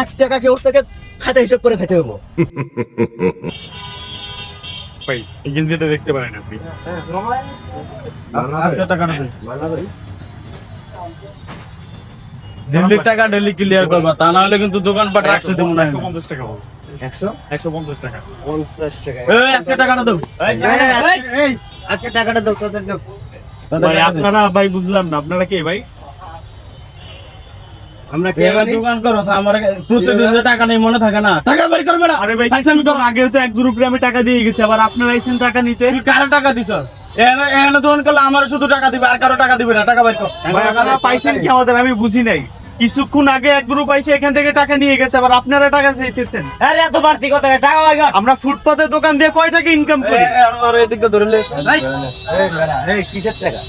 এক টাকা কেউ থেকে খাতা হিসাব করে খেতে হব। ভাই এই গেঞ্জিটা দেখতে পারেন আপনি। দিল্লির টাকা ডেলি ক্লিয়ার করবা তা না হলে কিন্তু দোকানপাট রাখছে দেবো না। একশো পঞ্চাশ টাকা একশো? একশো পঞ্চাশ টাকা। পঞ্চাশ টাকা। আজকে টাকাটা দেবো। এই, আজকে টাকাটা আপনারা ভাই বুঝলাম না। আপনারা কে ভাই? আমরা? দোকান করো? আমার প্রত্যেকদিন টাকা নেই মনে থাকে না। টাকা বের করবে না। আরে ভাই কিছু তো আগে তো এক গ্রুপে আমি টাকা দিয়ে গেছি আবার আপনারা আইছেন টাকা নিতে। কারও টাকা দিছ? এখানে এখানে দোকান করলে আমার শুধু টাকা দিবে আর কারও টাকা দিবে না টাকা বের কর। ভাই আপনারা পাইছেন কি আমাদের? আমি বুঝি নাই। কিছুক্ষণ আগে এক গ্রুপ আইসে এখান থেকে টাকা নিয়ে গেছে আবার আপনারা টাকা চাইতেছেন। আরে এত বাড়তি কথা টাকা আমরা ফুটপাতে দোকান দিয়ে কয় টাকা ইনকাম করি? আর এদিকে ধরলে এই, কিসের টাকা?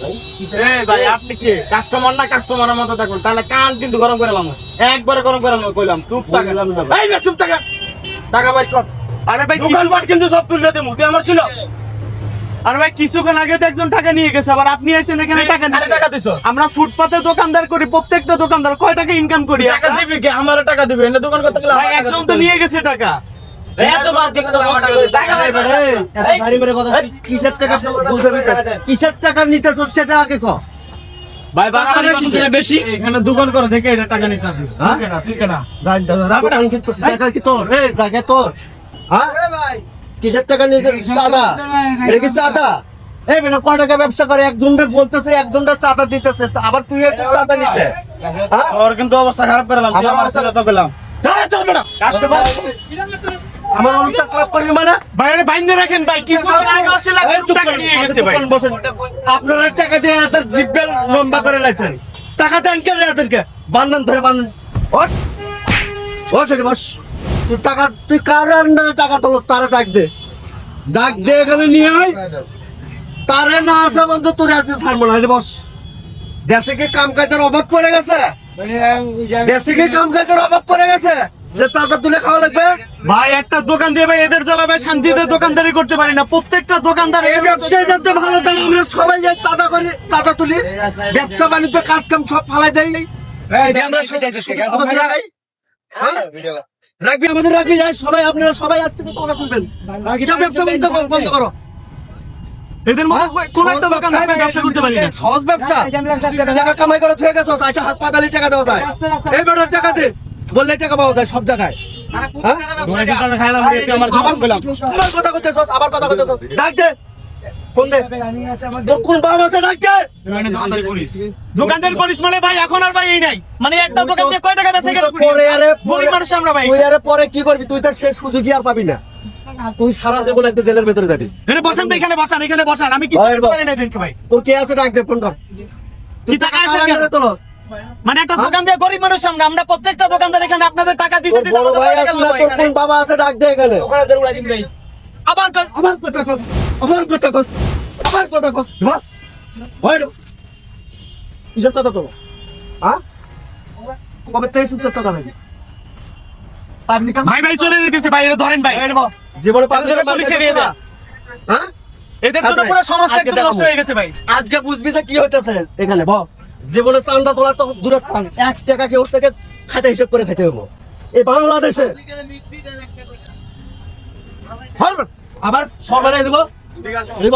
এই ভাই আপনি কি কাস্টমার না কাস্টমারের মতো থাকুন? তাহলে কান কিন্তু গরম করে লাম একবারে গরম করে কইলাম চুপ এই না চুপ থাকেন টাকা বাইর কর। আরে ভাই দোকানপাট কিন্তু সব তুলে দেবো তুই আমার ছিল। আরে ভাই কিছুক্ষণ আগে তো একজন টাকা নিয়ে গেছে আবার আপনি আইছেন এখানে টাকা আরে নিতে টাকা দিছো? আমরা ফুটপাতে দোকানদার করি প্রত্যেকটা দোকানদার কয় টাকা ইনকাম করি টাকা দিবি কি? আমার টাকা দিবি। এনে দোকান করতে গেলে ভাই একজন তো নিয়ে গেছে টাকা। কিসের টাকা? কিসের টাকা নিতে সেটা আগে কো? ভাই বেশি? এখানে দোকান করে দেখে এটা টাকা নিতে আসবি হ্যাঁ? ঠিক না ঠিক না দোকান কি তোর? কি তোর? এই জায়গা তোর। হ্যাঁ? কিসের টাকা নিতে চাঁদা? এটা কি চাঁদা? এই বেটা কয় টাকা ব্যবসা করে? একজনটা বলতেছে একজনটা চাঁদা দিতেছে। আবার তুই এসে চাঁদা নিতে? হ্যাঁ? কিন্তু অবস্থা খারাপ আমার আমার ছেলে তো পেলাম আমার অবস্থা খারাপ করবি মানে? বাইন্দে রাখেন ভাই টাকা নিয়ে গেছে ভাই আপনারা টাকা দিয়ে লম্বা করে লাইছেন। টাকা দেন বান্ধন ধরে বান্ধন। বস বস। তুই টাকা তুই কার আন্ডারে টাকা তোলস? তারা ডাক দে। ডাক দে এখানে নিয়ে আয়। তারে না আসা বন্ধ তোর আসতে ছাড়বো না। বস। দেশে কি কাম কাজের অভাব পড়ে গেছে? দেশে কি কাম কাজের অভাব পড়ে গেছে? যে টাকা তুলে খাওয়া লাগবে? ভাই একটা দোকান দিয়ে ভাই এদের জ্বালা ভাই শান্তিতে দোকানদারি করতে পারি না। প্রত্যেকটা দোকানদার এই ব্যবসায় যাতে ভালো থাকে আমরা সবাই যাই চাঁদা করি চাঁদা তুলি। ব্যবসা বাণিজ্য কাজ কাম সব ফালাই দেয় আমরা হ্যাঁ? রাখবি আমাদের রাখবি যাই সবাই আপনারা সবাই থেকে কথা যা ব্যবসা বন্ধ- বন্ধ করো। এদের মতো ভাই কোন একটা দোকান আমি ব্যবসা করতে পারি না। সহজ ব্যবসা। টাকা কামাই করে থয়ে গেছো আচ্ছা হাত পাতালি টাকা দেওয়া যায়। এই বেটার টাকা দে বললে টাকা পাওয়া যায় সব জায়গায়। হ্যাঁ? আবার কথা করতেছ আবার কথা করতেছ ডাক দে। ফোন দে। কোন বাবা আছে ডাক দোকানদারি করিস। দোকানদার মানে ভাই এখন আর ভাই এই নাই। মানে একটা দোকান দিয়ে কয় টাকা বেচা গেল? পরে আরে গরিব মানুষ আমরা ভাই। তুই আরে পরে কি করবি? তুই তো শেষ সুযোগই আর পাবি না। তুই সারা জীবন একটা জেলের ভেতরে যাবি। এখানে বসান এখানে বসান এখানে বসান। আমি কিছু পারি না এদেরকে ভাই। তোর কে আছে ডাক দে ফোন কর কি টাকা আছে কেন? মানে একটা দোকান দিয়ে গরিব মানুষ আমরা আমরা প্রত্যেকটা দোকানদার এখানে আপনাদের টাকা দিতে দিতে তোর কোন বাবা আছে ডাক দে এখানে। আবার আমার কথা আমার কথা আমার কথা কস ধর না কিসের সাথে তো হ্যাঁ কবে থেকে শুনতে কথা নাকি ভাই ভাই চলে যেতেছে ভাই এটা ধরেন ভাই। জীবনে পাঁচ পুলিশে দিয়ে দে। হ্যাঁ এদের জন্য আচ্ছা, পুরো আজকে একদম নষ্ট হয়ে গেছে ভাই। আজকে বুঝবি যে কি হইতেছে। এখানে ব জীবনে চান্দা তোলার তো দূরের স্থান এক টাকা কেউ থেকে খাতে হিসেব করে খেতে হব এই বাংলাদেশে। আবার সবাই দেবো দিব